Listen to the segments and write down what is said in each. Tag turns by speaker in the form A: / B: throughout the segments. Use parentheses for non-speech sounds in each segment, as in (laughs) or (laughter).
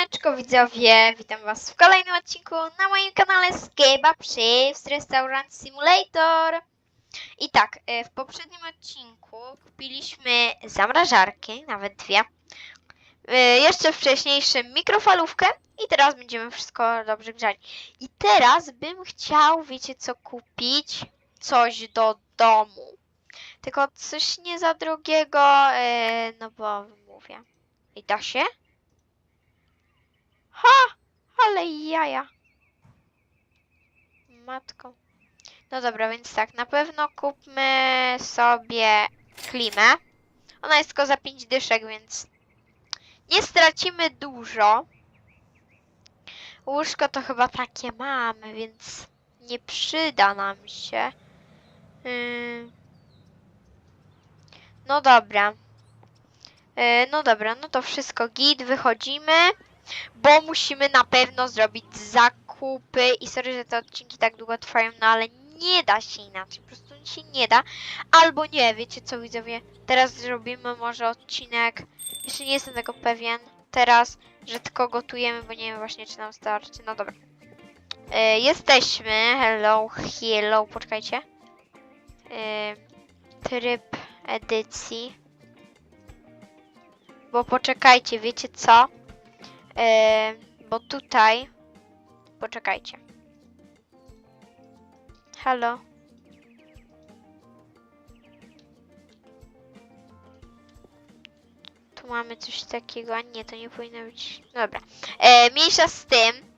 A: Siemaneczko widzowie, witam was w kolejnym odcinku na moim kanale Skeba Chips Restaurant Simulator. I tak, e, w poprzednim odcinku kupiliśmy zamrażarki, nawet dwie. E, Jeszcze wcześniejszym mikrofalówkę i teraz będziemy wszystko dobrze grzać. I teraz bym chciał, wiecie co kupić? Coś do domu. Tylko coś nie za drogiego, e, no bo mówię. I da się? Ha! Ale jaja. Matko. No dobra, więc tak, na pewno kupmy sobie klimę. Ona jest tylko za 5 dyszek, więc nie stracimy dużo. Łóżko to chyba takie mamy, więc nie przyda nam się. Ym. No dobra. Yy, No dobra, no to wszystko git, wychodzimy bo musimy na pewno zrobić zakupy i sorry, że te odcinki tak długo trwają, no ale nie da się inaczej, po prostu się nie da. Albo nie, wiecie co widzowie, teraz zrobimy może odcinek, jeszcze nie jestem tego pewien, teraz, że tylko gotujemy, bo nie wiem właśnie czy nam starczy, no dobra. E, jesteśmy, hello, hello, poczekajcie. E, tryb edycji. Bo poczekajcie, wiecie co? E, bo tutaj. Poczekajcie. Halo. Tu mamy coś takiego, a nie, to nie powinno być. Dobra. E, mniejsza z tym.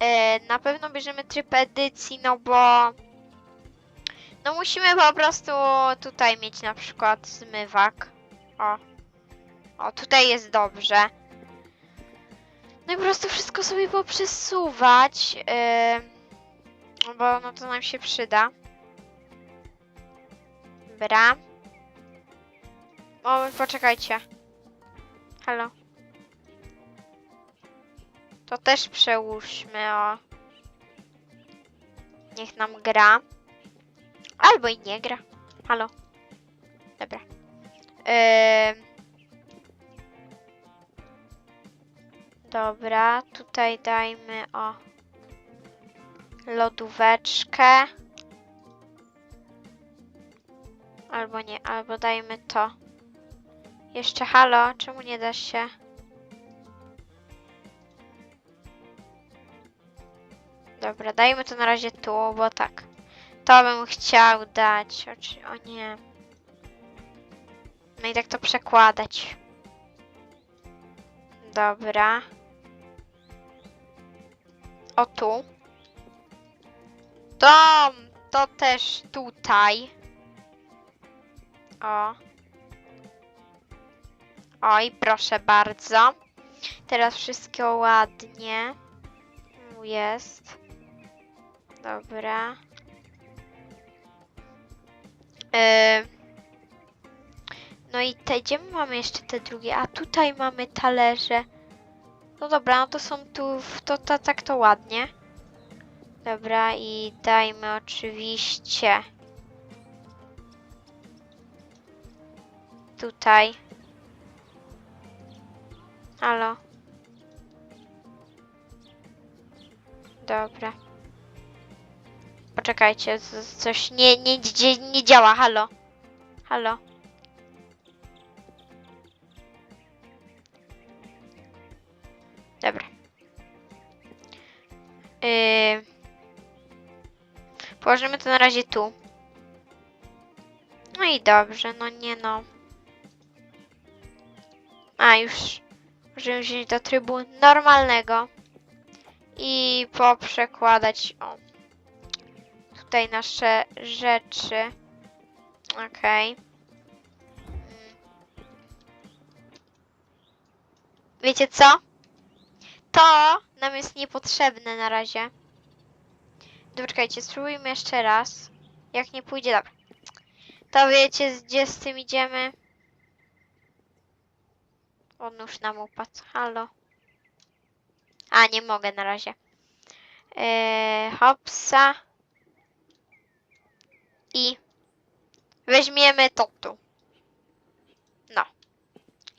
A: E, na pewno bierzemy tryb edycji, no bo. No musimy po prostu tutaj mieć na przykład zmywak. O. O, tutaj jest dobrze. No i po prostu wszystko sobie poprzesuwać. Yy, bo no to nam się przyda. Dobra. O, poczekajcie. Halo. To też przełóżmy, o. Niech nam gra. Albo i nie gra. Halo. Dobra. Yy, Dobra, tutaj dajmy o lodóweczkę. Albo nie, albo dajmy to. Jeszcze halo, czemu nie da się? Dobra, dajmy to na razie tu, bo tak. To bym chciał dać. O, o nie. No i tak to przekładać. Dobra. O tu. To, to też tutaj. O. Oj, proszę bardzo. Teraz wszystko ładnie. Jest. Dobra. Yy. No i te, gdzie my mamy jeszcze te drugie? A tutaj mamy talerze. No dobra, no to są tu, to, to tak to ładnie. Dobra, i dajmy oczywiście tutaj. Halo. Dobra. Poczekajcie, coś nie, nie, nie działa, halo. Halo. Yy... Położymy to na razie tu. No i dobrze, no nie no. A już możemy wziąć do trybu normalnego i poprzekładać o, tutaj nasze rzeczy. Okej. Mm. Wiecie co? To nam jest niepotrzebne na razie. Doczekajcie, spróbujmy jeszcze raz. Jak nie pójdzie, dobra. To wiecie, gdzie z tym idziemy? On już nam upadł. Halo. A, nie mogę na razie. Eee, hopsa. I weźmiemy to tu. No.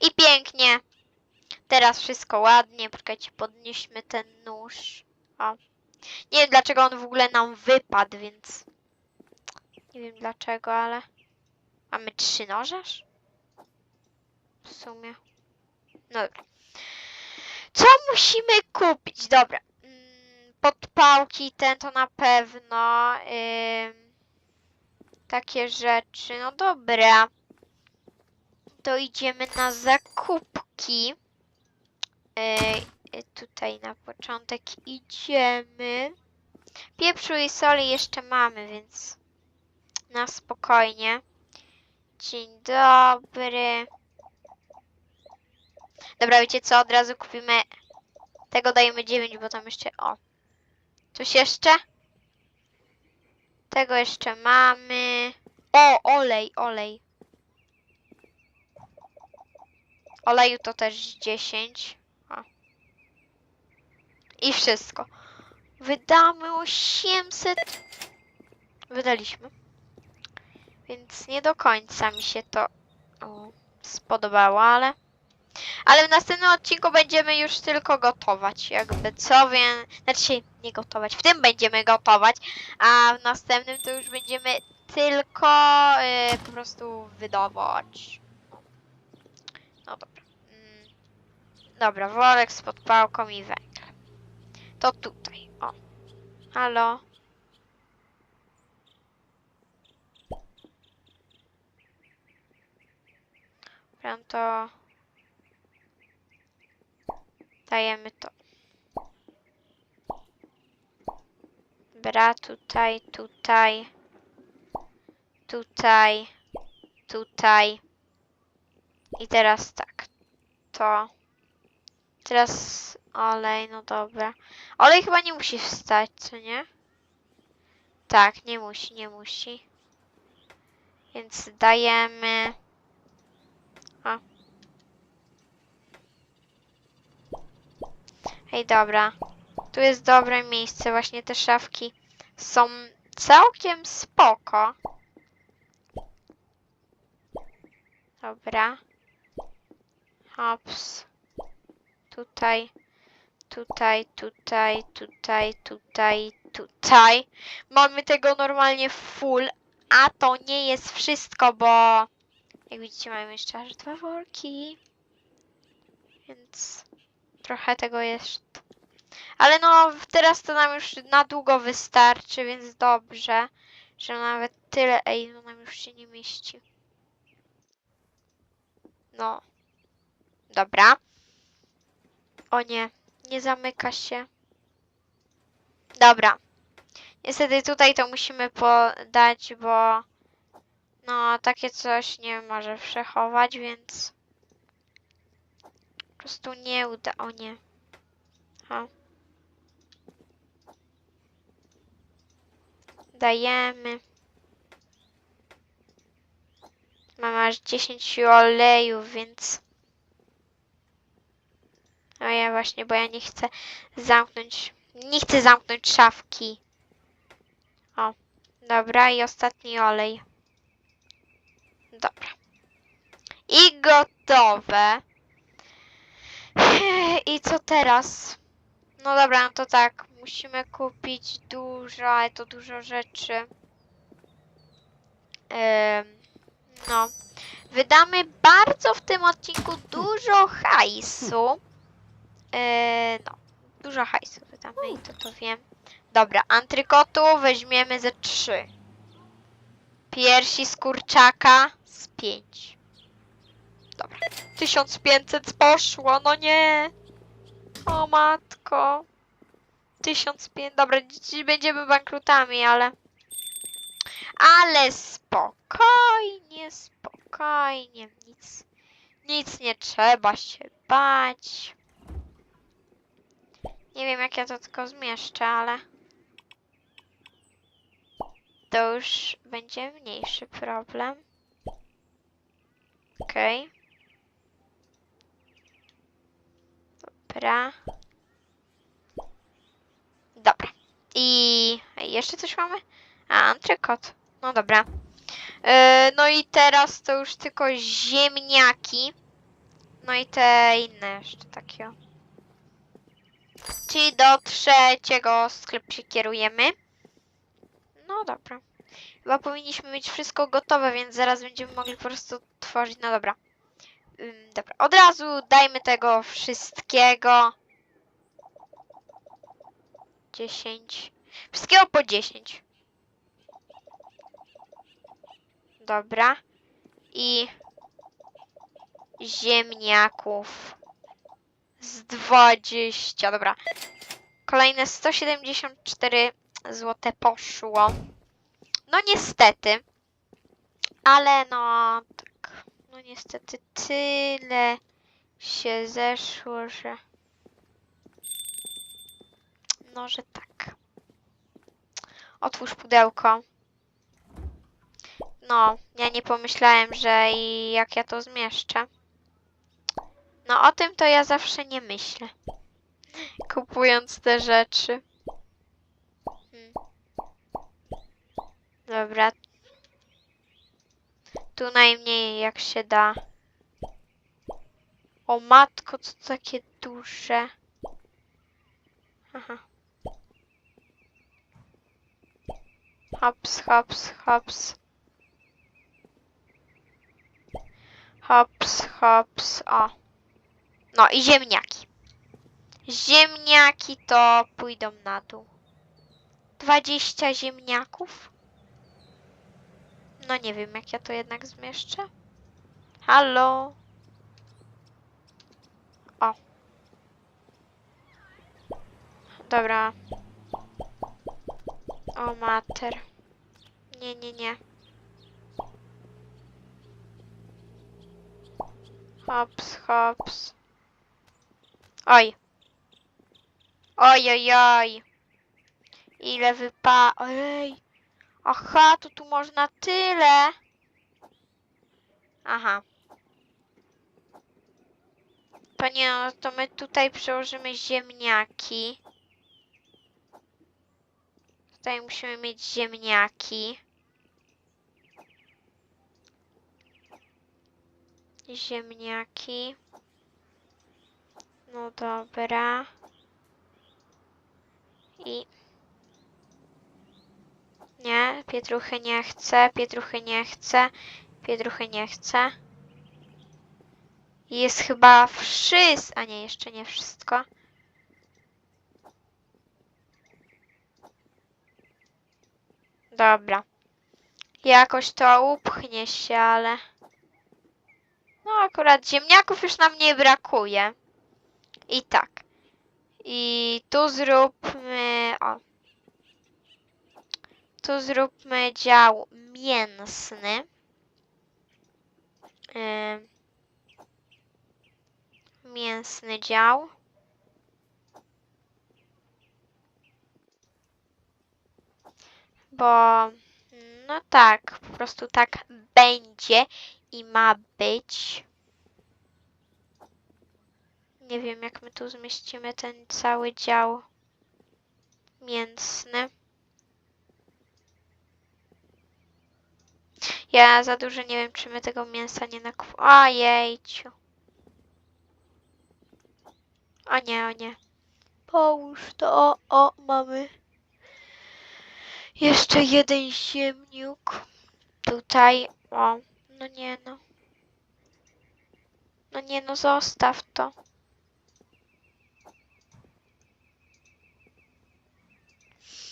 A: I pięknie. Teraz wszystko ładnie. Poczekajcie, podnieśmy ten nóż. O. Nie wiem dlaczego on w ogóle nam wypadł, więc... Nie wiem dlaczego, ale... Mamy trzy nożaż? W sumie. No dobra. Co musimy kupić? Dobra. Mm, Podpałki, ten to na pewno. Ym, takie rzeczy. No dobra. To idziemy na zakupki. Yy, tutaj na początek idziemy. Pieprzu i soli jeszcze mamy, więc na spokojnie. Dzień dobry. Dobra, wiecie co? Od razu kupimy. Tego dajemy 9, bo tam jeszcze. O. Coś jeszcze? Tego jeszcze mamy. O, olej, olej. Oleju to też 10. I wszystko. Wydamy 800. Wydaliśmy. Więc nie do końca mi się to o, spodobało, ale. Ale w następnym odcinku będziemy już tylko gotować, jakby co, więc... Znaczy, nie gotować, w tym będziemy gotować, a w następnym to już będziemy tylko y, po prostu wydawać. No dobra. Mm, Dobra, worek z podpałką i węgiel. To tutaj, o. Halo? Dobra, to... Dajemy to. Dobra, tutaj, tutaj, tutaj, tutaj. I teraz tak. To. Teraz olej, no dobra. Olej chyba nie musi wstać, co nie? Tak, nie musi, nie musi. Więc dajemy. O. Hej, dobra. Tu jest dobre miejsce, właśnie te szafki są całkiem spoko. Dobra. Hops. Tutaj, tutaj, tutaj, tutaj, tutaj, tutaj. Mamy tego normalnie full, a to nie jest wszystko, bo jak widzicie mamy jeszcze aż dwa worki. Więc trochę tego jest. Ale no, teraz to nam już na długo wystarczy, więc dobrze, że nawet tyle. Ej, no nam już się nie mieści. No. Dobra. O nie, nie zamyka się. Dobra. Niestety tutaj to musimy podać, bo no takie coś nie może przechować, więc po prostu nie uda. O nie. Dajemy. Mamy aż 10 olejów, więc... O ja właśnie, bo ja nie chcę zamknąć... Nie chcę zamknąć szafki. O, dobra i ostatni olej. Dobra. I gotowe. (laughs) I co teraz? No dobra, no to tak. Musimy kupić dużo, ale to dużo rzeczy. Em, no. Wydamy bardzo w tym odcinku dużo hajsu. E, no, dużo hajsu wydamy i to to wiem. Dobra, antrykotu weźmiemy ze trzy. Piersi z kurczaka z pięć. Dobra. 1500 poszło, no nie. O matko. 1500, dobra, dziś będziemy bankrutami, ale... Ale spokojnie, spokojnie, nic, nic nie trzeba się bać. Nie wiem jak ja to tylko zmieszczę, ale... To już będzie mniejszy problem. Okej. Dobra. Dobra. I jeszcze coś mamy? A, antrykot. No dobra. Yy, no i teraz to już tylko ziemniaki. No i te inne jeszcze takie. Czyli do trzeciego sklepu się kierujemy. No dobra. Chyba powinniśmy mieć wszystko gotowe, więc zaraz będziemy mogli po prostu tworzyć. No dobra. Ym, dobra. Od razu dajmy tego wszystkiego. 10. Wszystkiego po 10. Dobra. I ziemniaków z 20. Dobra. Kolejne 174 złote poszło. No niestety. Ale no tak. No niestety tyle się zeszło, że no, że tak. Otwórz pudełko. No, ja nie pomyślałem, że i jak ja to zmieszczę. No o tym to ja zawsze nie myślę. Kupując te rzeczy. Hmm. Dobra. Tu najmniej jak się da. O matko, co takie duże. Aha. Hops, hops, hops. Hops, hops, o. No i ziemniaki. Ziemniaki to pójdą na dół. 20 ziemniaków? No nie wiem, jak ja to jednak zmieszczę. Halo? O. Dobra. O mater. Nie, nie, nie. Hops, hops. Oj. Oj, oj, oj. Ile wypa... Ojej. Aha, to tu można tyle. Aha. To nie, no to my tutaj przełożymy ziemniaki. Tutaj musimy mieć ziemniaki. Ziemniaki. No dobra. I... Nie, pietruchy nie chcę, pietruchy nie chcę, pietruchy nie chcę. Jest chyba wszystko, a nie, jeszcze nie wszystko. Dobra. Jakoś to upchnie się, ale... No akurat ziemniaków już nam nie brakuje. I tak. I tu zróbmy... O. Tu zróbmy dział mięsny. Ym. Mięsny dział. Bo no tak, po prostu tak będzie i ma być. Nie wiem, jak my tu zmieścimy ten cały dział mięsny. Ja za dużo nie wiem, czy my tego mięsa nie nakupujemy. Ojejciu. O nie, o nie. Połóż to. O, o, mamy. Jeszcze jeden ziemniuk. Tutaj. O, no nie no. No nie no, zostaw to.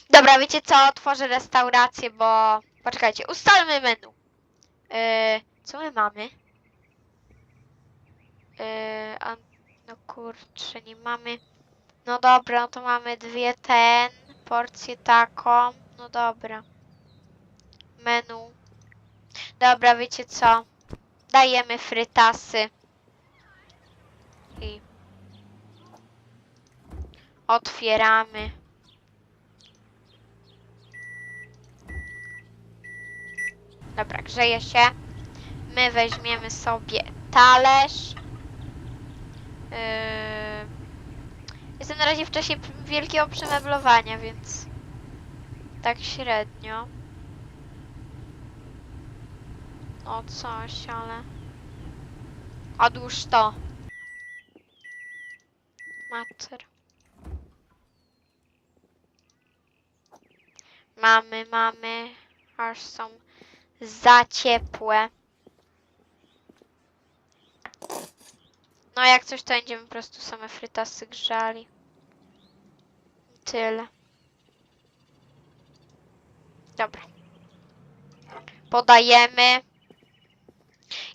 A: Dobra, wiecie co? Otworzę restaurację, bo... Poczekajcie, ustalmy menu. Yy, co my mamy? Yy, a, no kurczę, nie mamy... No dobra, no to mamy dwie ten, porcję taką. No dobra. Menu. Dobra, wiecie co? Dajemy frytasy. I otwieramy. Dobra, grzeje się. My weźmiemy sobie talerz. Yy... Jestem na razie w czasie wielkiego przemeblowania, więc tak średnio. O coś, ale... Odłóż to. mater. Mamy, mamy. Aż są za ciepłe. No jak coś to będziemy po prostu same frytasy grzali. Tyle. Dobra. Podajemy.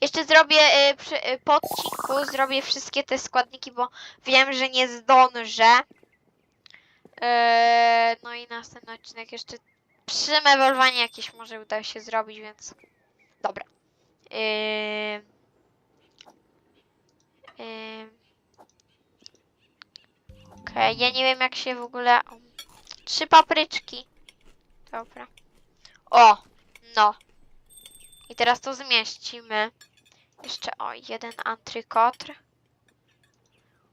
A: Jeszcze zrobię y, przy, y, po odcinku, zrobię wszystkie te składniki, bo wiem, że nie zdążę. Yy, no i następny odcinek jeszcze przymewolwanie jakieś może uda się zrobić, więc dobra. Yy, yy. Okej, ja nie wiem jak się w ogóle... Trzy papryczki. Dobra. O, no. I teraz to zmieścimy. Jeszcze, o, jeden antrykotr.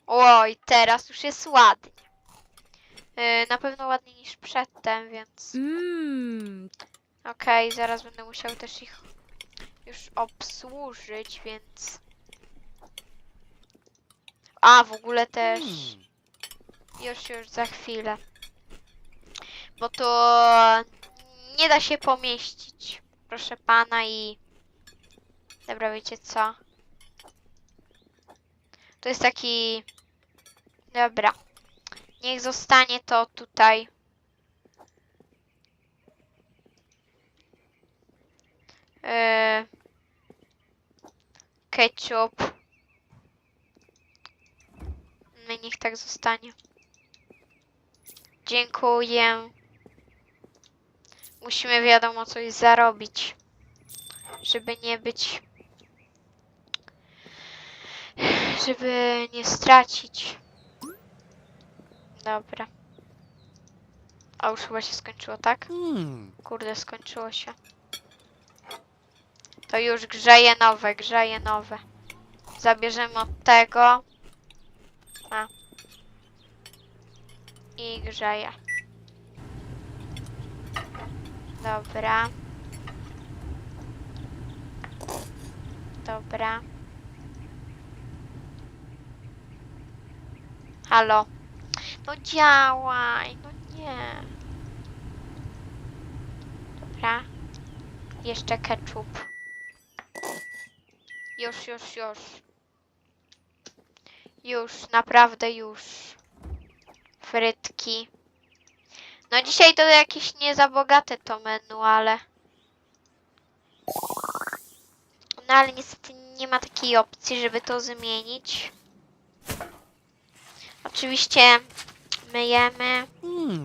A: Oj, teraz już jest ładnie. Yy, na pewno ładniej niż przedtem, więc...
B: Mmm,
A: Okej, zaraz będę musiał też ich już obsłużyć, więc... A, w ogóle też... Już, już, za chwilę. Bo to nie da się pomieścić, proszę pana i... Dobra, wiecie co? To jest taki... Dobra. Niech zostanie to tutaj. Yy... Ketchup. No niech tak zostanie. Dziękuję. Musimy wiadomo coś zarobić. Żeby nie być. Żeby nie stracić. Dobra. A już chyba się skończyło, tak? Kurde, skończyło się. To już grzeje nowe, grzeje nowe. Zabierzemy od tego. A. I grzeje. Dobra. Dobra. Halo. No działaj, no nie. Dobra. Jeszcze ketchup. Już, już, już. Już, naprawdę już. Frytki. No dzisiaj to jakieś nie za bogate to menu, ale... No ale niestety nie ma takiej opcji, żeby to zmienić. Oczywiście myjemy.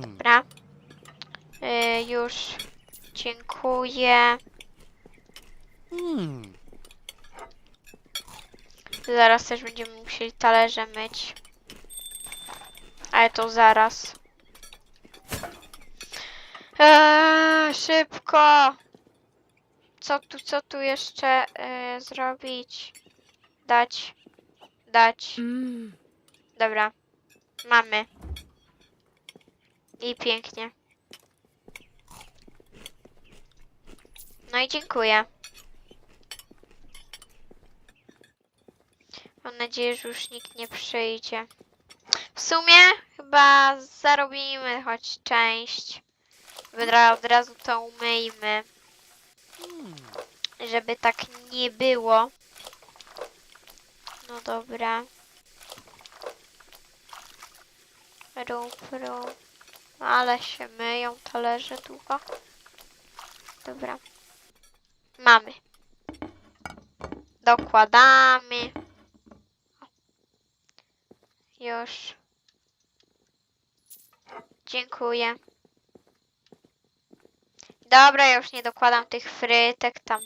A: Dobra. Y, już. Dziękuję. Zaraz też będziemy musieli talerze myć. Ale to zaraz. Eee, szybko! Co tu, co tu jeszcze e, zrobić? Dać. Dać.
B: mmm,
A: Dobra. Mamy. I pięknie. No i dziękuję. Mam nadzieję, że już nikt nie przyjdzie. W sumie chyba zarobimy choć część. Od razu to umyjmy. Żeby tak nie było. No dobra. Rób, rób. Ale się myją talerze długo. Dobra. Mamy. Dokładamy. Już. Dziękuję. Dobra, ja już nie dokładam tych frytek tam.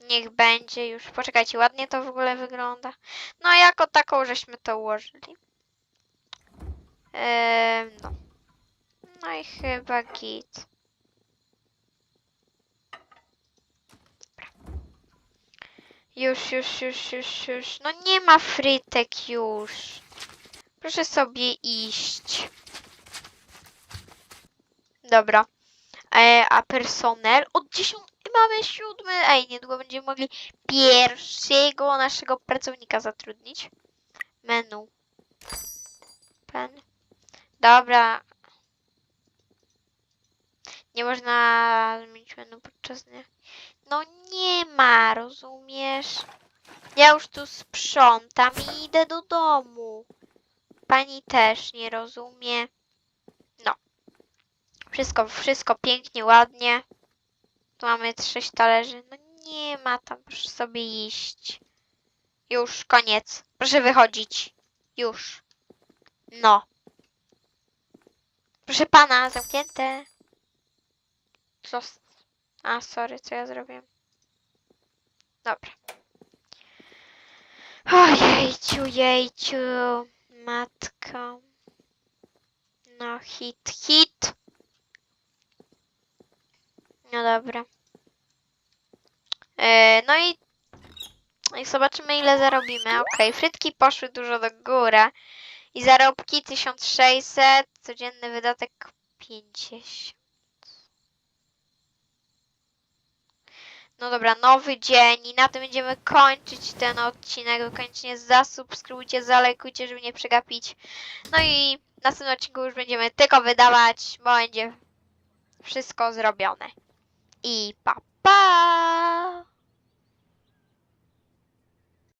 A: Niech będzie już. Poczekajcie, ładnie to w ogóle wygląda. No, jako taką żeśmy to ułożyli. Eee, no. No i chyba git. Już, już, już, już, już. No nie ma frytek już. Proszę sobie iść. Dobra. E, a personel od 10 mamy siódmy. Ej, niedługo będziemy mogli pierwszego naszego pracownika zatrudnić. Menu. Dobra. Nie można zmienić menu podczas dnia. No nie ma, rozumiesz? Ja już tu sprzątam i idę do domu. Pani też nie rozumie. No. Wszystko, wszystko pięknie, ładnie. Tu mamy sześć talerzy. No nie ma tam, proszę sobie iść. Już, koniec. Proszę wychodzić. Już. No. Proszę pana, zamknięte. Co? A, sorry, co ja zrobiłem? Dobra. Ojejciu, jejciu, matko. No, hit, hit. No dobra. E, no i, i zobaczymy ile zarobimy. Okej, frytki poszły dużo do góry. I zarobki 1600, codzienny wydatek 50. No dobra, nowy dzień i na tym będziemy kończyć ten odcinek. Koniecznie zasubskrybujcie, zalajkujcie, żeby nie przegapić. No i w następnym odcinku już będziemy tylko wydawać, bo będzie wszystko zrobione. I pa pa!